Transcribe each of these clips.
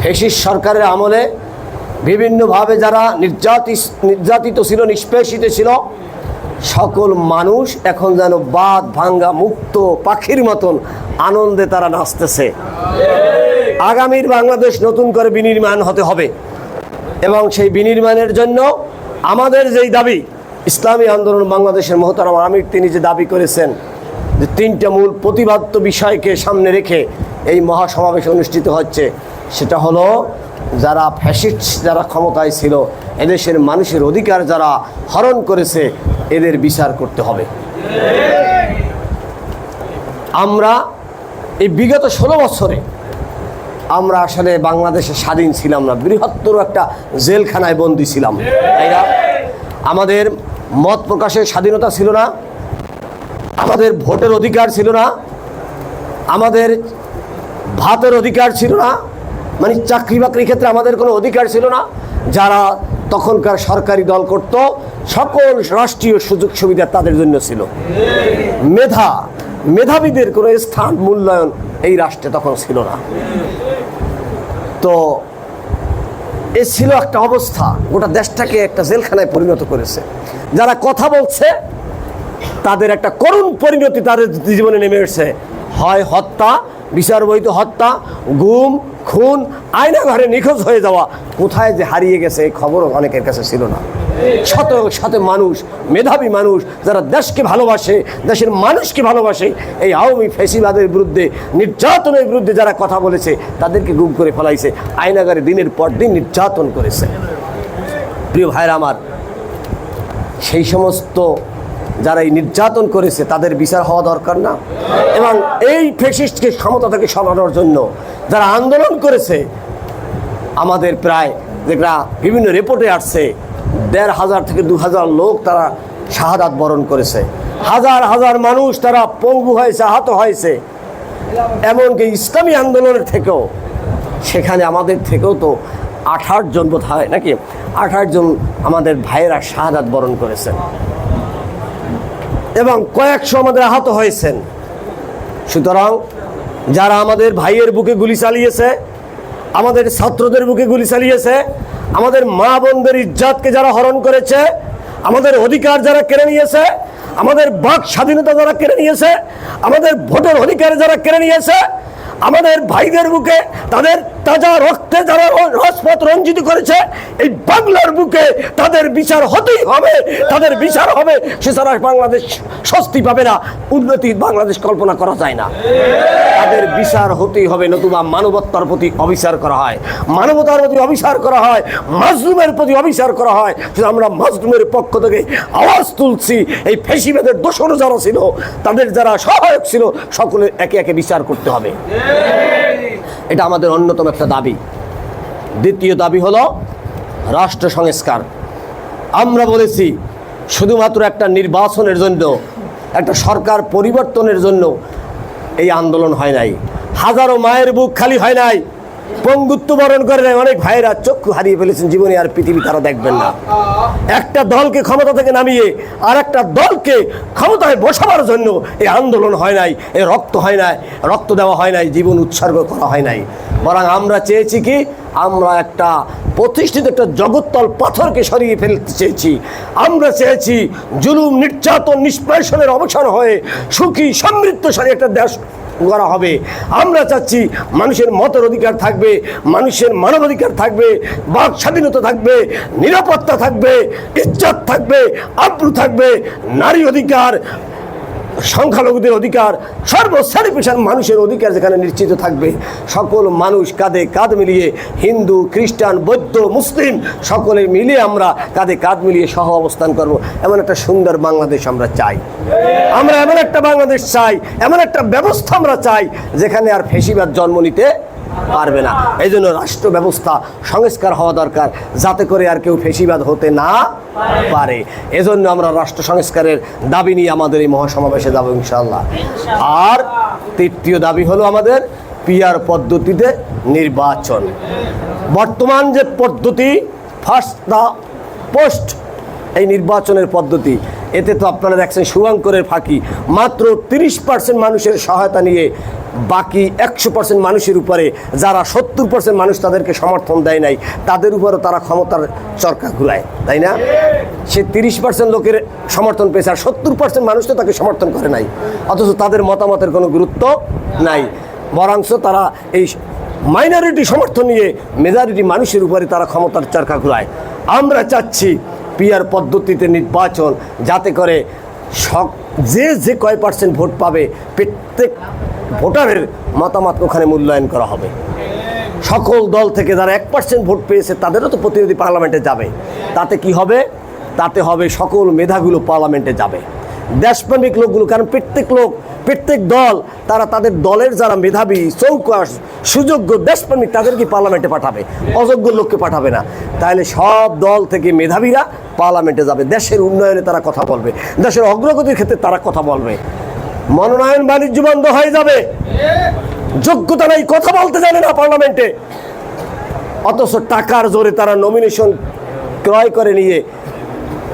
ফেসিস সরকারের আমলে বিভিন্নভাবে যারা নির্যাতিত নির্যাতিত ছিল, নিষ্পেষিত ছিল, সকল মানুষ এখন যেন বাদ ভাঙ্গা মুক্ত পাখির মতন আনন্দে তারা নাচতেছে। আগামীর বাংলাদেশ নতুন করে বিনির্মাণ হতে হবে এবং সেই বিনির্মাণের জন্য আমাদের যেই দাবি, ইসলামী আন্দোলন বাংলাদেশের মহতারাম আমির, তিনি যে দাবি করেছেন যে তিনটা মূল প্রতিবাদ্য বিষয়কে সামনে রেখে এই মহাসমাবেশ অনুষ্ঠিত হচ্ছে, সেটা হলো যারা ফ্যাসিস্ট যারা ক্ষমতায় ছিল, এদেশের মানুষের অধিকার যারা হরণ করেছে, এদের বিচার করতে হবে। আমরা এই বিগত ষোলো বছরে আমরা আসলে বাংলাদেশে স্বাধীন ছিলাম না, বৃহত্তর একটা জেলখানায় বন্দি ছিলাম, তাই না? আমাদের মত প্রকাশের স্বাধীনতা ছিল না, আমাদের ভোটের অধিকার ছিল না, আমাদের ভাতের অধিকার ছিল না মানে চাকরি বাকরির ক্ষেত্রে আমাদের কোনো অধিকার ছিল না। যারা তখনকার সরকারি দল করত, সকল রাষ্ট্রীয় সুযোগ সুবিধা তাদের জন্য ছিল। মেধা, মেধাবীদের কোনো স্থান, মূল্যায়ন এই রাষ্ট্রে তখন ছিল না। তো এ ছিল একটা অবস্থা, গোটা দেশটাকে একটা জেলখানায় পরিণত করেছে। যারা কথা বলছে, তাদের একটা করুণ পরিণতি তাদের জীবনে নেমে এসেছে। হয় হত্যা বিচার বৈধ হত্যা, গুম, খুন আয়না ঘরে নিখোঁজ হয়ে যাওয়া। কোথায় যে হারিয়ে গেছে এই খবরও অনেকের কাছে ছিল না। শত শত মানুষ, মেধাবী মানুষ, যারা দেশকে ভালোবাসে, দেশের মানুষকে ভালোবাসে, এই আওয়ামী ফেসিবাদের বিরুদ্ধে, নির্যাতনের বিরুদ্ধে যারা কথা বলেছে, তাদেরকে গুম করে ফেলাইছে আয়নাগারে দিনের পর দিন নির্যাতন করেছে। প্রিয় ভাইরা আমার, সেই সমস্ত যারা এই নির্যাতন করেছে, তাদের বিচার হওয়া দরকার না। এবং এই ফেসিস্টকে ক্ষমতা থেকে সরানোর জন্য যারা আন্দোলন করেছে, আমাদের প্রায় যেটা বিভিন্ন রিপোর্টে আসছে, দেড় হাজার থেকে দু হাজার লোক তারা শাহাদাত বরণ করেছে। হাজার হাজার মানুষ তারা পঙ্গু হয়েছে, আহত হয়েছে। এমনকি ইসলামী আন্দোলনের থেকেও, সেখানে আমাদের থেকেও তো আঠাশ জন বোধ হয় নাকি? আঠাশ জন আমাদের ভাইয়েরা শাহাদাত বরণ করেছেন। এবং কয়েকশো আমাদের আহত হয়েছেন। সুতরাং যারা আমাদের ভাইয়ের বুকে গুলি চালিয়েছে, আমাদের ছাত্রদের বুকে গুলি চালিয়েছে, আমাদের মা বোনদের ইজ্জাতকে যারা হরণ করেছে, আমাদের অধিকার যারা কেড়ে নিয়েছে, আমাদের বাক স্বাধীনতা যারা কেড়ে নিয়েছে, আমাদের ভোটের অধিকার যারা কেড়ে নিয়েছে আমাদের ভাইদের বুকে, তাদের তাজা রক্তে যারা রসপথ রঞ্জিত করেছে, এই বাংলার বুকে তাদের বিচার হতেই হবে, তাদের বিচার হবে। সে ছাড়া বাংলাদেশ স্বস্তি পাবে না, উন্নতি বাংলাদেশ কল্পনা করা যায় না। তাদের বিচার হতেই হবে, নতুবা মানবতার প্রতি অবিচার করা হয়। মানবতার প্রতি অবিচার করা হয়, মাজলুমের প্রতি অবিচার করা হয়। আমরা মাজলুমের পক্ষ থেকে আওয়াজ তুলছি, এই ফেসিবাদের দোষরও যারা ছিল, তাদের যারা সহায়ক ছিল সকলে একে একে বিচার করতে হবে। এটা আমাদের অন্যতম একটা দাবি। দ্বিতীয় দাবি হলো রাষ্ট্র সংস্কার। আমরা বলেছি, শুধুমাত্র একটা নির্বাচনের জন্য, একটা সরকার পরিবর্তনের জন্য এই আন্দোলন হয় নাই। হাজারো মায়ের বুক খালি হয় নাই। পঙ্গুত্ব বরণ করে নেয় অনেক ভাইয়েরা চক্ষু হারিয়ে ফেলেছেন জীবনে, আর পৃথিবী তারা দেখবেন না। একটা দলকে ক্ষমতা থেকে নামিয়ে, আর একটা দলকে ক্ষমতায় বসাবার জন্য এই আন্দোলন হয় নাই এ রক্ত হয় নাই, রক্ত দেওয়া হয় নাই, জীবন উৎসর্গ করা হয় নাই। বরং আমরা চেয়েছি কি আমরা একটা প্রতিষ্ঠিত একটা জগত্তল পাথরকে সরিয়ে ফেলতে চেয়েছি। আমরা চেয়েছি জুলুম, নির্যাতন নিষ্পেষণের অবসান হয়ে সুখী সমৃদ্ধশালী একটা দেশ করা হবে। আমরা চাচ্ছি মানুষের মতের অধিকার থাকবে, মানুষের মানবাধিকার থাকবে, বাক স্বাধীনতা থাকবে, নিরাপত্তা থাকবে, ইজ্জত থাকবে, আব্রু থাকবে, নারী অধিকার সংখ্যালঘুদের অধিকার সর্বশ্রেণী পেশার মানুষের অধিকার যেখানে নিশ্চিত থাকবে। সকল মানুষ কাঁধে কাঁধ মিলিয়ে হিন্দু, খ্রিস্টান, বৌদ্ধ, মুসলিম, সকলে মিলে আমরা কাঁধে কাঁধ মিলিয়ে সহ অবস্থান করব। এমন একটা সুন্দর বাংলাদেশ আমরা চাই। আমরা এমন একটা বাংলাদেশ চাই, এমন একটা ব্যবস্থা আমরা চাই, যেখানে আর ফেসিবাদ জন্ম নিতে পারবে না। এই জন্য রাষ্ট্র ব্যবস্থা সংস্কার হওয়া দরকার, যাতে করে আর কেউ ফেসিবাদ হতে না পারে। এজন্য আমরা রাষ্ট্র সংস্কারের দাবি নিয়ে আমাদের এই মহাসমাবেশে যাব ইনশাল্লাহ আর তৃতীয় দাবি হলো আমাদের পিয়ার পদ্ধতিতে নির্বাচন। বর্তমান যে পদ্ধতি ফার্স্ট দা পোস্ট এই নির্বাচনের পদ্ধতি, এতে তো আপনারা দেখছেন শুভঙ্করের ফাঁকি। মাত্র তিরিশ পার্সেন্ট মানুষের সহায়তা নিয়ে বাকি একশো পার্সেন্ট মানুষের উপরে যারা সত্তর পার্সেন্ট মানুষ তাদেরকে সমর্থন দেয় নাই, তাদের উপরও তারা ক্ষমতার চরকা ঘুরায় তাই না? সে তিরিশ পার্সেন্ট লোকের সমর্থন পেয়েছে, আর সত্তর পার্সেন্ট মানুষ তো তাকে সমর্থন করে নাই, অথচ তাদের মতামতের কোনো গুরুত্ব নাই। বরঞ্চ তারা এই মাইনরিটি সমর্থন নিয়ে মেজরিটি মানুষের উপরে তারা ক্ষমতার চরকা ঘুরায় আমরা চাচ্ছি পিয়ার পদ্ধতিতে নির্বাচন যাতে করে সব যে যে কয় পার্সেন্ট ভোট পাবে, প্রত্যেক ভোটারের মতামত ওখানে মূল্যায়ন করা হবে। সকল দল থেকে যারা এক পার্সেন্ট ভোট পেয়েছে, তাদেরও তো প্রতিনিধি পার্লামেন্টে যাবে। তাতে কি হবে? তাতে হবে সকল মেধাগুলো পার্লামেন্টে যাবে। দেশপ্রেমিক লোকগুলো, কারণ প্রত্যেক লোক, প্রত্যেক দল, তারা তাদের দলের যারা মেধাবী চৌকাস সুযোগ্য দেশপ্রেমিক, তাদেরকে পার্লামেন্টে পাঠাবে। অযোগ্য লোককে পাঠাবে না। তাহলে সব দল থেকে মেধাবীরা পার্লামেন্টে যাবে, দেশের উন্নয়নে তারা কথা বলবে, দেশের অগ্রগতির ক্ষেত্রে তারা কথা বলবে। মনোনয়ন বাণিজ্য বন্ধ হয়ে যাবে। যোগ্যতা নাই, কথা বলতে জানে না পার্লামেন্টে। অথচ টাকার জোরে তারা নমিনেশন ক্রয় করে নিয়ে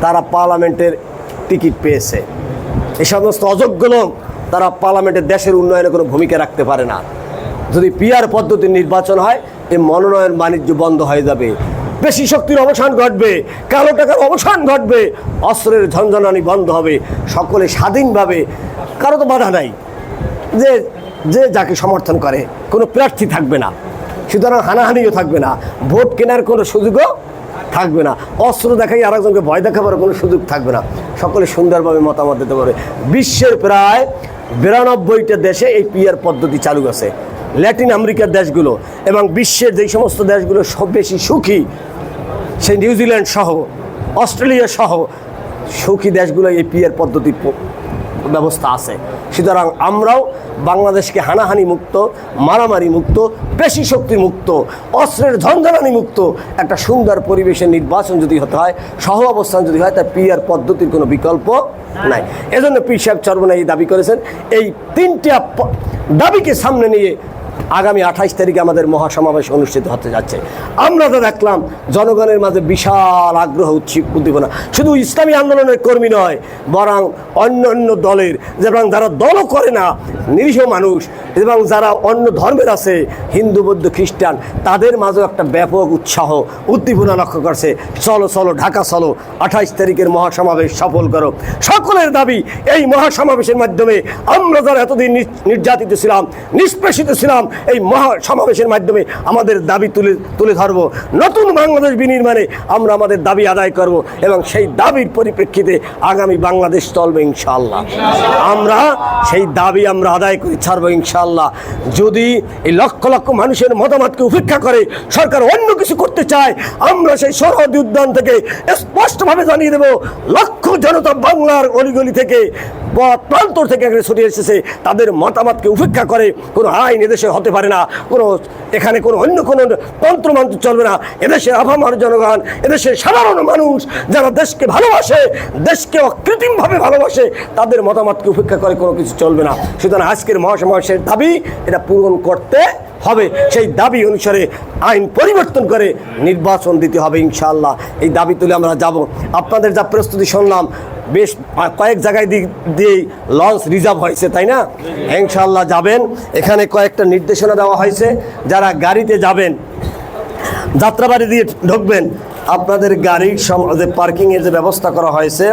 তারা পার্লামেন্টের টিকিট পেয়েছে। এই সমস্ত অযোগ্য লোক তারা পার্লামেন্টের দেশের উন্নয়নে কোনো ভূমিকা রাখতে পারে না। যদি পিয়ার পদ্ধতির নির্বাচন হয় এই মনোনয়ন বাণিজ্য বন্ধ হয়ে যাবে। বেশি শক্তির অবসান ঘটবে, কালো টাকার অবসান ঘটবে, অস্ত্রের ঝঞ্ঝনানি বন্ধ হবে, সকলে স্বাধীনভাবে, কারও তো বাধা নাই। যে যে যাকে সমর্থন করে, কোনো প্রার্থী থাকবে না। সুতরাং হানাহানিও থাকবে না, ভোট কেনার কোনো সুযোগও থাকবে না, অস্ত্র দেখাই আরেকজনকে ভয় দেখাবার কোনো সুযোগ থাকবে না। সকলে সুন্দরভাবে মতামত দিতে পারে বিশ্বের প্রায় বিরানব্বইটা দেশে এই পিয়ার পদ্ধতি চালু আছে। ল্যাটিন আমেরিকার দেশগুলো এবং বিশ্বের যেই সমস্ত দেশগুলো সব বেশি সুখী, সেই নিউজিল্যান্ড সহ, অস্ট্রেলিয়া সহ, সুখী দেশগুলো এই পিয়ার পদ্ধতি ব্যবস্থা আছে। সুতরাং আমরাও বাংলাদেশকে হানাহানি মুক্ত, মারামারি মুক্ত, পেশি শক্তি মুক্ত, অস্ত্রের ঝঞ্ঝানি মুক্ত একটা সুন্দর পরিবেশের নির্বাচন যদি হতে হয়, সহ অবস্থান যদি হয় তার পিয়ার পদ্ধতির কোনো বিকল্প নাই। এজন্য পি সাহেব এই দাবি করেছেন, এই তিনটা দাবিকে সামনে নিয়ে আগামী আঠাইশ তারিখে আমাদের মহাসমাবেশ অনুষ্ঠিত হতে যাচ্ছে। আমরা তো দেখলাম, জনগণের মাঝে বিশাল আগ্রহ উচ্ছি উদ্দীপনা। শুধু ইসলামী আন্দোলনের কর্মী নয়, বরং অন্য অন্য দলের এবং যারা দলও করে না, নিরীহ মানুষ, এবং যারা অন্য ধর্মের আছে, হিন্দু, বৌদ্ধ, খ্রিস্টান, তাদের মাঝেও একটা ব্যাপক উৎসাহ, উদ্দীপনা লক্ষ্য করছে। চলো চলো, ঢাকা চলো, আঠাইশ তারিখের মহাসমাবেশ সফল করো। সকলের দাবি, এই মহাসমাবেশের মাধ্যমে আমরা যারা এতদিন নির্যাতিত ছিলাম, নিষ্পেষিত ছিলাম এই মহা সমাবেশের মাধ্যমে আমাদের দাবি তুলে তুলে ধরবো। নতুন বাংলাদেশ বিনির্মাণে আমরা আমাদের দাবি আদায় করব এবং সেই দাবির পরিপ্রেক্ষিতে আগামী বাংলাদেশ চলবে ইনশাল্লাহ আমরা সেই দাবি আমরা আদায় করে ছাড়বো ইনশাল্লাহ যদি এই লক্ষ লক্ষ মানুষের মতামতকে উপেক্ষা করে সরকার অন্য কিছু করতে চায়, আমরা সেই সরহদি উদ্যান থেকে স্পষ্টভাবে জানিয়ে দেব, লক্ষ জনতা বাংলার অলিগলি থেকে বা প্রান্তর থেকে এখানে ছড়ে এসেছে। তাদের মতামতকে উপেক্ষা করে কোনো আইন এদেশে হতে পারে না। কোনো এখানে কোনো অন্য কোনো তন্ত্রমন্ত্র চলবে না। এদেশের আভামার জনগণ, এদেশের সাধারণ মানুষ যারা দেশকে ভালোবাসে, দেশকে অকৃত্রিমভাবে ভালোবাসে, তাদের মতামতকে উপেক্ষা করে কোনো কিছু চলবে না। সুতরাং আজকের মহাসমাবেশের দাবি, এটা পূরণ করতে হবে। সেই দাবি অনুসারে আইন পরিবর্তন করে নির্বাচন দিতে হবে ইনশাআল্লাহ। এই দাবি তুলে আমরা যাব। আপনাদের যা প্রস্তুতি শুনলাম বেশ কয়েক জায়গায় দিক দিয়েই লঞ্চ রিজার্ভ হয়েছে, তাই না? ইনশাল্লাহ যাবেন। এখানে কয়েকটা নির্দেশনা দেওয়া হয়েছে। যারা গাড়িতে যাবেন, যাত্রাবাড়ি দিয়ে ঢুকবেন, আপনাদের গাড়ির যে পার্কিংয়ের যে ব্যবস্থা করা হয়েছে